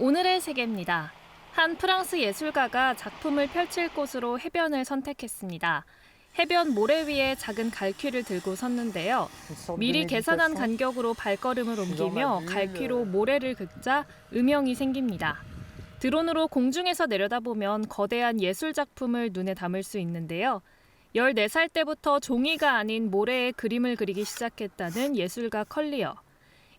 오늘의 세계입니다. 한 프랑스 예술가가 작품을 펼칠 곳으로 해변을 선택했습니다. 해변 모래 위에 작은 갈퀴를 들고 섰는데요. 미리 계산한 간격으로 발걸음을 옮기며 갈퀴로 모래를 긁자 음영이 생깁니다. 드론으로 공중에서 내려다보면 거대한 예술 작품을 눈에 담을 수 있는데요. 14살 때부터 종이가 아닌 모래에 그림을 그리기 시작했다는 예술가 컬리어.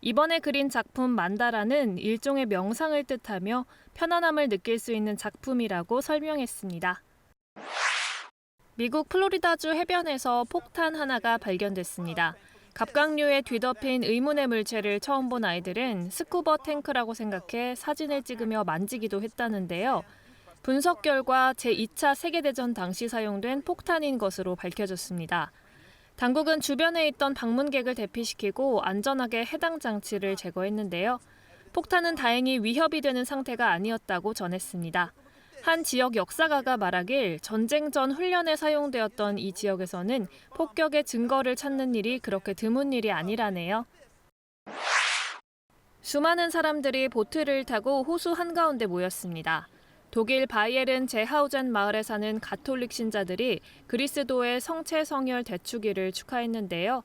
이번에 그린 작품 만다라는 일종의 명상을 뜻하며 편안함을 느낄 수 있는 작품이라고 설명했습니다. 미국 플로리다주 해변에서 폭탄 하나가 발견됐습니다. 갑각류에 뒤덮인 의문의 물체를 처음 본 아이들은 스쿠버 탱크라고 생각해 사진을 찍으며 만지기도 했다는데요. 분석 결과 제2차 세계대전 당시 사용된 폭탄인 것으로 밝혀졌습니다. 당국은 주변에 있던 방문객을 대피시키고 안전하게 해당 장치를 제거했는데요. 폭탄은 다행히 위협이 되는 상태가 아니었다고 전했습니다. 한 지역 역사가가 말하길 전쟁 전 훈련에 사용되었던 이 지역에서는 폭격의 증거를 찾는 일이 그렇게 드문 일이 아니라네요. 수많은 사람들이 보트를 타고 호수 한가운데 모였습니다. 독일 바이에른 제하우젠 마을에 사는 가톨릭 신자들이 그리스도의 성체 성혈 대축일을 축하했는데요.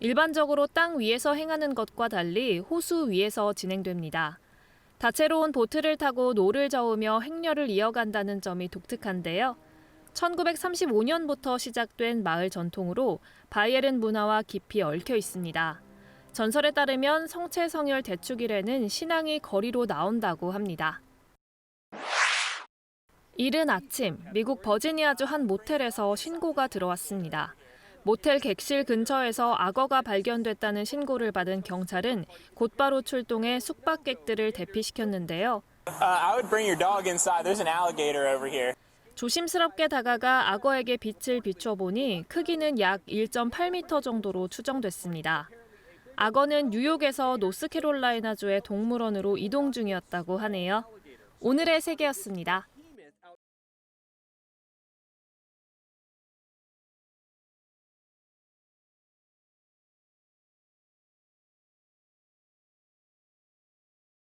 일반적으로 땅 위에서 행하는 것과 달리 호수 위에서 진행됩니다. 다채로운 보트를 타고 노를 저으며 행렬을 이어간다는 점이 독특한데요. 1935년부터 시작된 마을 전통으로 바이에른 문화와 깊이 얽혀 있습니다. 전설에 따르면 성체 성혈 대축일에는 신앙이 거리로 나온다고 합니다. 이른 아침 미국 버지니아주 한 모텔에서 신고가 들어왔습니다. 모텔 객실 근처에서 악어가 발견됐다는 신고를 받은 경찰은 곧바로 출동해 숙박객들을 대피시켰는데요. Uh. 조심스럽게 다가가 악어에게 빛을 비춰보니 크기는 약 1.8m 정도로 추정됐습니다. 악어는 뉴욕에서 노스캐롤라이나주의 동물원으로 이동 중이었다고 하네요. 오늘의 세계였습니다.